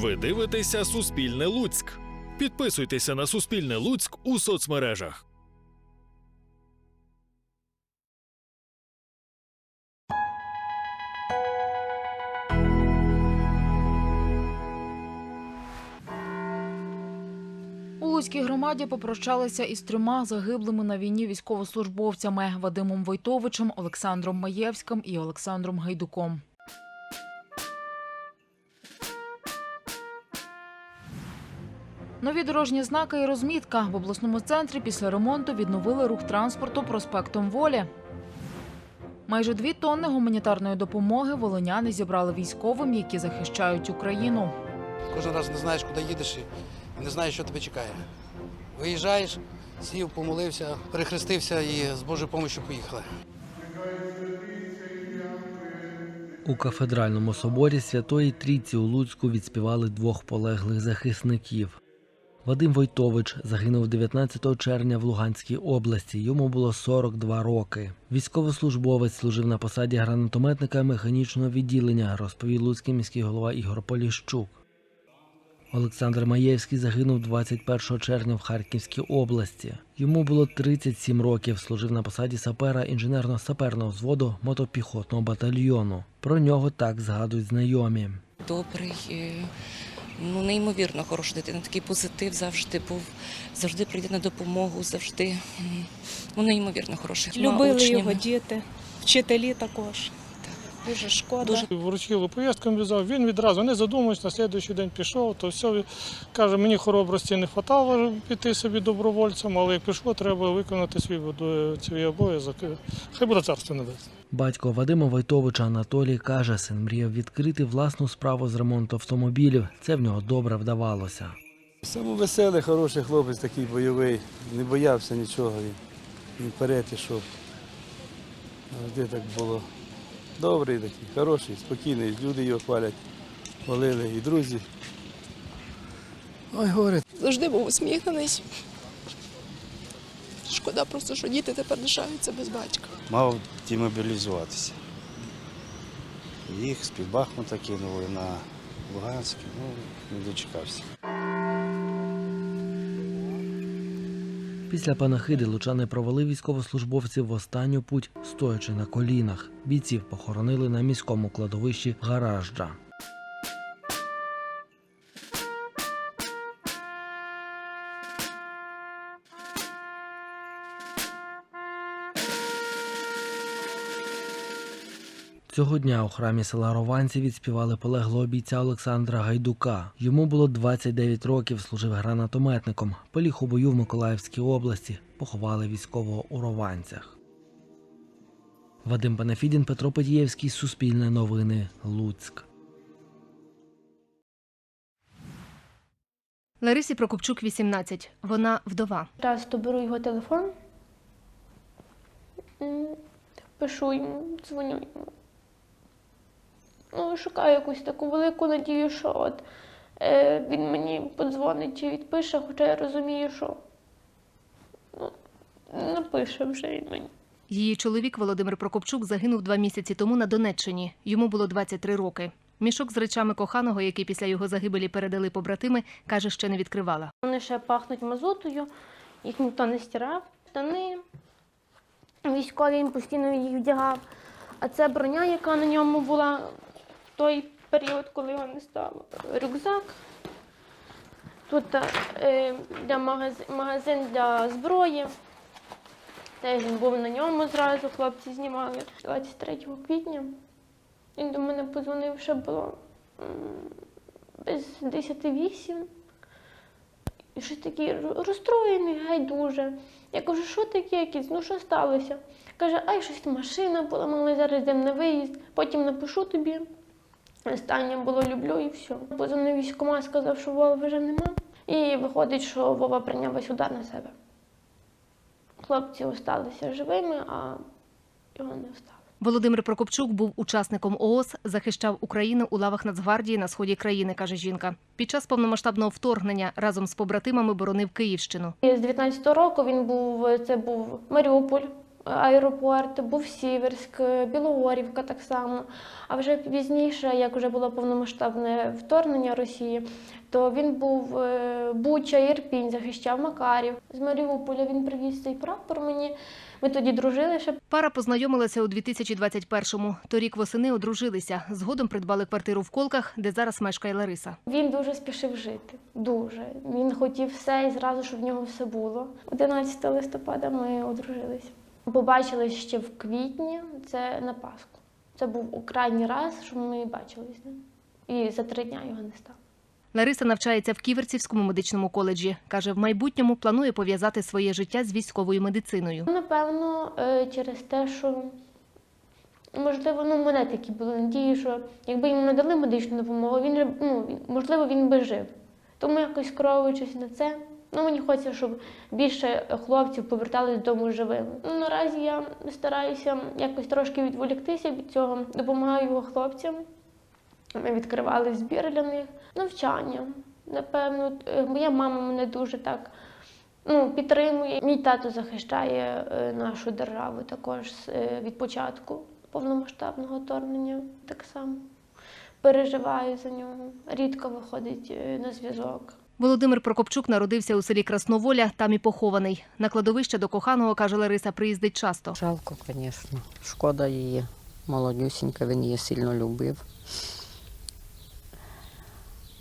Ви дивитеся Суспільне Луцьк. Підписуйтеся на Суспільне Луцьк у соцмережах. У Луцькій громаді попрощалися із трьома загиблими на війні військовослужбовцями Вадимом Войтовичем, Олександром Маєвським і Олександром Гайдуком. Нові дорожні знаки і розмітка в обласному центрі після ремонту відновили рух транспорту проспектом Волі. Майже дві тонни гуманітарної допомоги волиняни зібрали військовим, які захищають Україну. Кожен раз не знаєш, куди їдеш і не знаєш, що тебе чекає. Виїжджаєш, сів, помолився, перехрестився і з Божою допомогою поїхали. У кафедральному соборі Святої Трійці у Луцьку відспівали двох полеглих захисників. Вадим Войтович загинув 19 червня в Луганській області. Йому було 42 роки. Військовослужбовець служив на посаді гранатометника механічного відділення, розповів Луцький міський голова Ігор Поліщук. Олександр Маєвський загинув 21 червня в Харківській області. Йому було 37 років. Служив на посаді сапера інженерно-саперного взводу мотопіхотного батальйону. Про нього так згадують знайомі. добрий, е, ну неймовірно хороша дитина. Такий позитив завжди був, завжди прийде на допомогу, завжди ну, неймовірно хороший. Любили його діти, вчителі також. Дуже шкода. Дуже Вручили повістку, в'язав. Він відразу не задумуючись, на слідуючий день пішов, то все. Каже, мені хоробрості не вистачало піти собі добровольцем, але як пішло, треба виконати свій, буду- свій обов'язок. Хай буде царство небесне. Батько Вадима Войтовича Анатолій каже, син мріяв відкрити власну справу з ремонту автомобілів. Це в нього добре вдавалося. Саме веселий, хороший хлопець, такий бойовий, не боявся нічого. Він, він вперед ішов. Завжди так було. Добрий такий, хороший, спокійний. Люди його хвалять, хвалили, і друзі. Ой, горе. завжди був усміхнений. Шкода просто, що діти тепер лишаються без батька. мав демобілізуватися. Їх з під Бахмута кинули на Луганськ, ну, не дочекався. Після панахиди лучани провели військовослужбовців в останню путь, стоячи на колінах. Бійців похоронили на міському кладовищі Гаражджа. Цього дня у храмі села Рованці відспівали полеглого бійця Олександра Гайдука. Йому було 29 років, служив гранатометником. Поліг у бою в Миколаївській області. Поховали військового у Рованцях. Вадим Панафідін, Петро Петієвський, Суспільне новини, Луцьк. Ларисі Прокопчук 18. Вона вдова. Часто беру його телефон, пишу йому, дзвоню йому. Ну, шукаю якусь таку велику надію, що от е, він мені подзвонить чи відпише, хоча я розумію, що ну, напише вже він мені. Її чоловік Володимир Прокопчук загинув два місяці тому на Донеччині. Йому було 23 роки. Мішок з речами коханого, який після його загибелі передали побратими, каже, ще не відкривала. Вони ще пахнуть мазутою, їх ніхто не стирав. Штани військові він постійно їх вдягав. А це броня, яка на ньому була той період, коли його не стало. Рюкзак. Тут е, для магазин, магазин для зброї. Теж він був на ньому зразу, хлопці знімали. 23 квітня він до мене подзвонив, ще було без 10 і щось такий розстроєний, геть дуже. Я кажу, що таке якісь? Ну що сталося? Каже, ай, щось машина поламала, зараз йдемо на виїзд, потім напишу тобі. Останнє було люблю і все. Позвонив військкомат, сказав, що Вова вже нема. І виходить, що Вова прийняв весь удар на себе. Хлопці залишилися живими, а його не встало. Володимир Прокопчук був учасником ООС, захищав Україну у лавах Нацгвардії на сході країни, каже жінка. Під час повномасштабного вторгнення разом з побратимами боронив Київщину. З 19-го року він був, це був Маріуполь, аеропорт, був Сіверськ, Білогорівка так само. А вже пізніше, як вже було повномасштабне вторгнення Росії, то він був е, Буча, Ірпінь, захищав Макарів. З Маріуполя він привіз цей прапор мені. Ми тоді дружили ще Пара познайомилася у 2021-му. Торік восени одружилися. Згодом придбали квартиру в Колках, де зараз мешкає Лариса. Він дуже спішив жити. Дуже. Він хотів все і зразу, щоб в нього все було. 11 листопада ми одружилися. Побачились ще в квітні, це на Пасху. Це був крайній раз, що ми ним. І за три дня його не стало. Лариса навчається в Ківерцівському медичному коледжі. Каже, в майбутньому планує пов'язати своє життя з військовою медициною. Напевно, е, через те, що можливо, ну, мене такі були надії, що якби йому надали медичну допомогу, він ну, можливо, він би жив. Тому якось керуючись на це. Ну, мені хочеться, щоб більше хлопців повертались додому живими. Ну, наразі я стараюся якось трошки відволіктися від цього, допомагаю його хлопцям. Ми відкривали збір для них, навчання. Напевно, е, моя мама мене дуже так ну, підтримує. Мій тато захищає е, нашу державу також е, від початку повномасштабного вторгнення. Так само переживаю за нього. Рідко виходить на зв'язок. Володимир Прокопчук народився у селі Красноволя, там і похований. На кладовище до коханого, каже Лариса, приїздить часто. Жалко, звісно. Шкода її. Молодюсінька, він її сильно любив.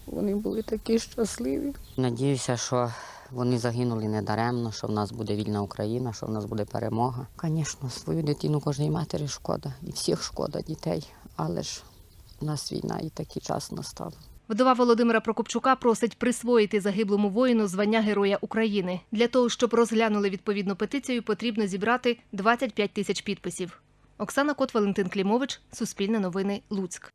Вони були такі щасливі. Надіюся, що вони загинули недаремно, що в нас буде вільна Україна, що в нас буде перемога. Звісно, свою дитину кожній матері шкода, і всіх шкода дітей, але ж у нас війна і такий час настав. Вдова Володимира Прокопчука просить присвоїти загиблому воїну звання Героя України. Для того, щоб розглянули відповідну петицію, потрібно зібрати 25 тисяч підписів. Оксана Кот, Валентин Клімович, Суспільне новини, Луцьк.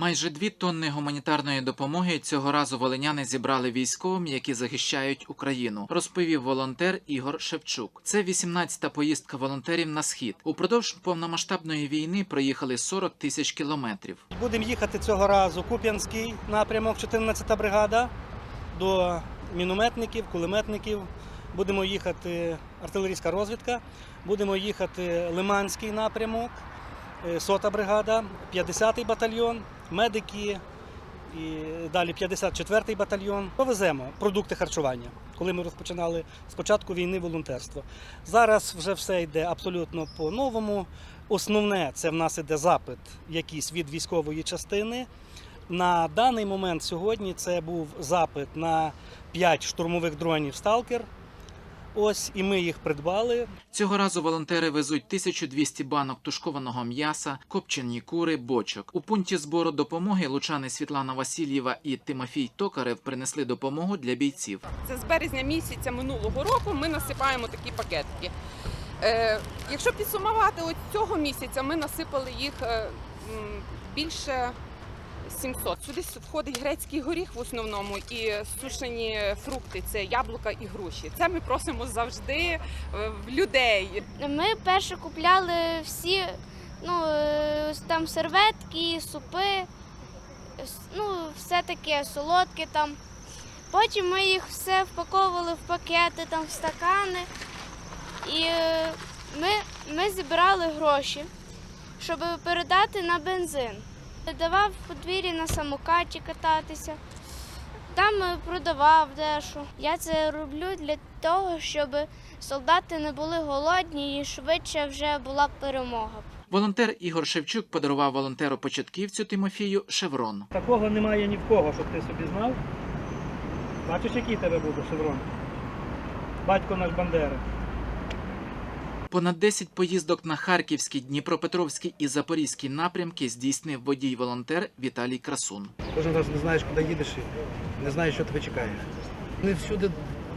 Майже дві тонни гуманітарної допомоги цього разу волиняни зібрали військовим, які захищають Україну, розповів волонтер Ігор Шевчук. Це 18-та поїздка волонтерів на схід. Упродовж повномасштабної війни проїхали 40 тисяч кілометрів. Будемо їхати цього разу Куп'янський напрямок, 14-та бригада, до мінометників, кулеметників. Будемо їхати артилерійська розвідка, будемо їхати Лиманський напрямок, е, сота бригада, 50-й батальйон, медики і далі 54-й батальйон. Повеземо продукти харчування, коли ми розпочинали з початку війни волонтерство. Зараз вже все йде абсолютно по-новому. Основне це в нас іде запит якийсь від військової частини. На даний момент сьогодні це був запит на 5 штурмових дронів Сталкер. Ось і ми їх придбали. Цього разу волонтери везуть 1200 банок тушкованого м'яса, копчені кури, бочок. У пункті збору допомоги лучани Світлана Васильєва і Тимофій Токарев принесли допомогу для бійців. Це з березня місяця минулого року ми насипаємо такі пакетики. Е, якщо підсумувати от цього місяця, ми насипали їх е, більше 700. Сюди входить грецький горіх в основному і сушені фрукти це яблука і груші. Це ми просимо завжди е, в людей. Ми перше купляли всі ну, е, там серветки, супи, ну, все таке солодке там. Потім ми їх все впаковували в пакети, там, в стакани. І е, ми, ми зібрали гроші, щоб передати на бензин. Давав в подвір'ї на самокаті кататися. Там е, продавав дещо. Я це роблю для того, щоб солдати не були голодні і швидше вже була перемога. Волонтер Ігор Шевчук подарував волонтеру початківцю Тимофію шеврон. Такого немає ні в кого, щоб ти собі знав. Бачиш, який тебе буде шеврон? Батько наш Бандери. Понад 10 поїздок на Харківський, Дніпропетровський і Запорізький напрямки здійснив водій-волонтер Віталій Красун. Кожен раз не знаєш, куди їдеш і не знаєш, що тебе чекає. Не всюди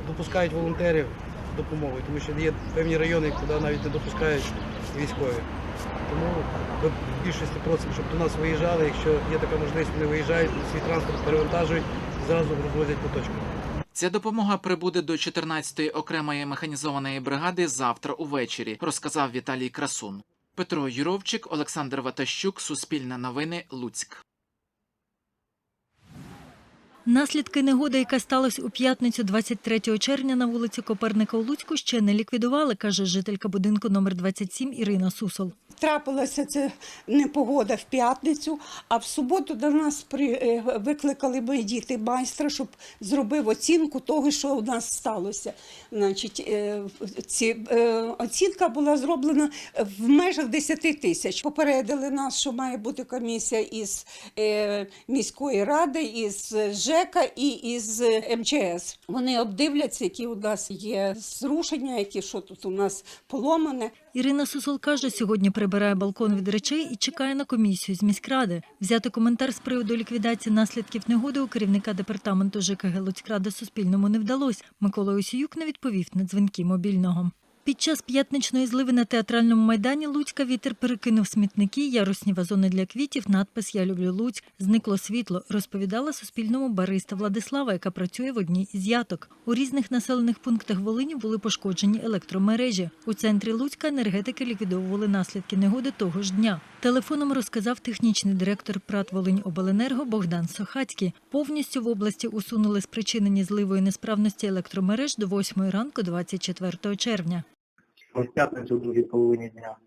допускають волонтерів допомоги, тому що є певні райони, куди навіть не допускають військові. Тому ми в більшості просимо, щоб до нас виїжджали. Якщо є така можливість, вони виїжджають, свій транспорт перевантажують і зразу розвозять по точках. Ця допомога прибуде до 14-ї окремої механізованої бригади завтра увечері, розказав Віталій Красун. Петро Юровчик, Олександр Ватащук, Суспільне новини, Луцьк. Наслідки негоди, яка сталася у п'ятницю 23 червня на вулиці Коперника у Луцьку, ще не ліквідували, каже жителька будинку номер 27 Ірина Сусол. Трапилася це непогода в п'ятницю, а в суботу до нас при, е, викликали мої діти майстра, щоб зробив оцінку того, що у нас сталося. Значить, е, ці, е, оцінка була зроблена в межах 10 тисяч. Попередили нас, що має бути комісія із міської ради, із ЖЕКа і із МЧС. Вони обдивляться, які у нас є зрушення, які що тут у нас поломане. Ірина Сусол каже, сьогодні прибирає балкон від речей і чекає на комісію з міськради. Взяти коментар з приводу ліквідації наслідків негоди у керівника департаменту ЖКГ Луцькради Суспільному не вдалося. Микола Осіюк не відповів на дзвінки мобільного. Під час п'ятничної зливи на театральному майдані Луцька вітер перекинув смітники, ярусні вазони для квітів, надпис Я люблю Луцьк. Зникло світло, розповідала Суспільному бариста Владислава, яка працює в одній із яток. У різних населених пунктах Волині були пошкоджені електромережі. У центрі Луцька енергетики ліквідовували наслідки негоди того ж дня. Телефоном розказав технічний директор ПРАТ Волинь Обленерго Богдан Сохацький. Повністю в області усунули спричинені зливою несправності електромереж до 8 ранку 24 червня. В п'ятницю, в другій половині дня.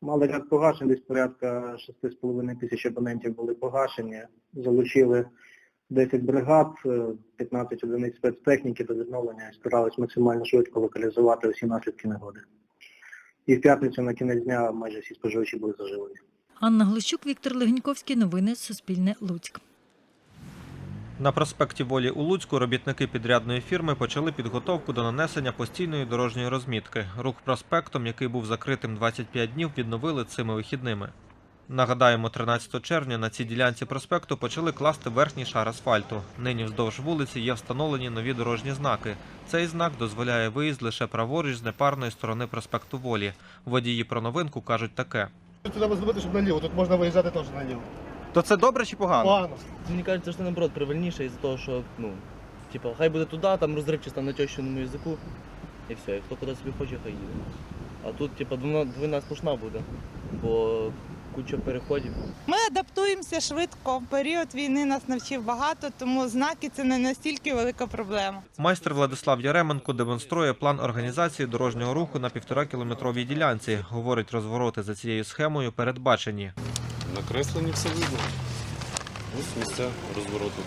Мали ряд погашень, десь порядка 6,5 тисяч абонентів були погашені. Залучили 10 бригад, е, 15 одиниць спецтехніки до відновлення і старались максимально швидко локалізувати усі наслідки негоди. І в п'ятницю на кінець дня майже всі споживачі були заживлені. Анна Глущук, Віктор Легеньковський. Новини Суспільне Луцьк. На проспекті Волі у Луцьку робітники підрядної фірми почали підготовку до нанесення постійної дорожньої розмітки. Рух проспектом, який був закритим 25 днів, відновили цими вихідними. Нагадаємо, 13 червня на цій ділянці проспекту почали класти верхній шар асфальту. Нині вздовж вулиці є встановлені нові дорожні знаки. Цей знак дозволяє виїзд лише праворуч з непарної сторони проспекту Волі. Водії про новинку кажуть таке. Треба зробити, щоб наліво. Тут можна виїжджати теж наліво. То це добре чи погано? Погано. Мені кажеться, що наоборот правильніше із-за того, що ну, типа, хай буде туди, там розривчисто на тещиному язику, і все, і хто куди собі хоче, хай їде. А тут, типа, двина, двина сплошна буде, бо куча переходів. Ми адаптуємося швидко. Період війни нас навчив багато, тому знаки це не настільки велика проблема. Майстер Владислав Яременко демонструє план організації дорожнього руху на півторакілометровій ділянці. Говорить, розвороти за цією схемою передбачені. Накреслені все видно. Ось місця розвороту.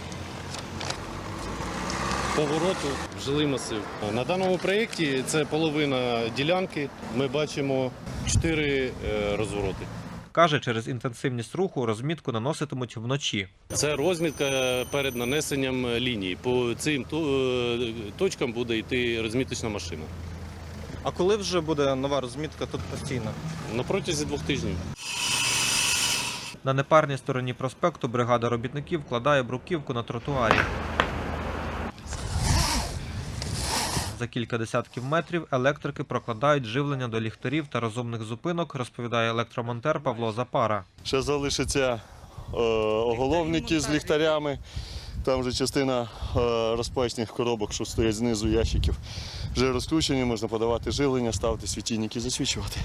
Повороту, жилий масив. На даному проєкті це половина ділянки. Ми бачимо чотири е, розвороти. Каже, через інтенсивність руху розмітку наноситимуть вночі. Це розмітка перед нанесенням лінії. По цим е, точкам буде йти розміточна машина. А коли вже буде нова розмітка тут постійно? На протязі двох тижнів. На непарній стороні проспекту бригада робітників вкладає бруківку на тротуарі. За кілька десятків метрів електрики прокладають живлення до ліхтарів та розумних зупинок, розповідає електромонтер Павло Запара. Ще залишаться е, оголовники з ліхтарями. Там вже частина е, розпечних коробок, що стоять знизу ящиків, вже розкручені, можна подавати жилення, ставити світильники, засвічувати.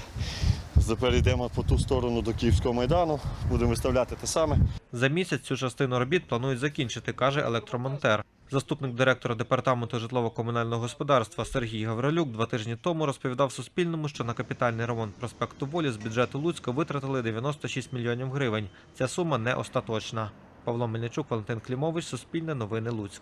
Тепер йдемо по ту сторону до Київського майдану, будемо виставляти те саме. За місяць цю частину робіт планують закінчити, каже електромонтер. Заступник директора департаменту житлово-комунального господарства Сергій Гаврилюк два тижні тому розповідав Суспільному, що на капітальний ремонт проспекту Волі з бюджету Луцька витратили 96 мільйонів гривень. Ця сума не остаточна. Павло Мельничук, Валентин Клімович, Суспільне новини Луцьк.